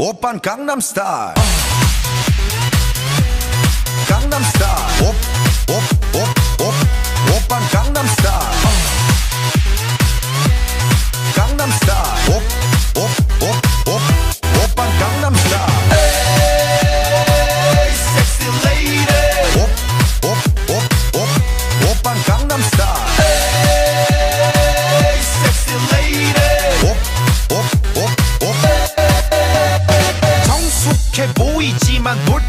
오빤 강남스타일 나만 볼때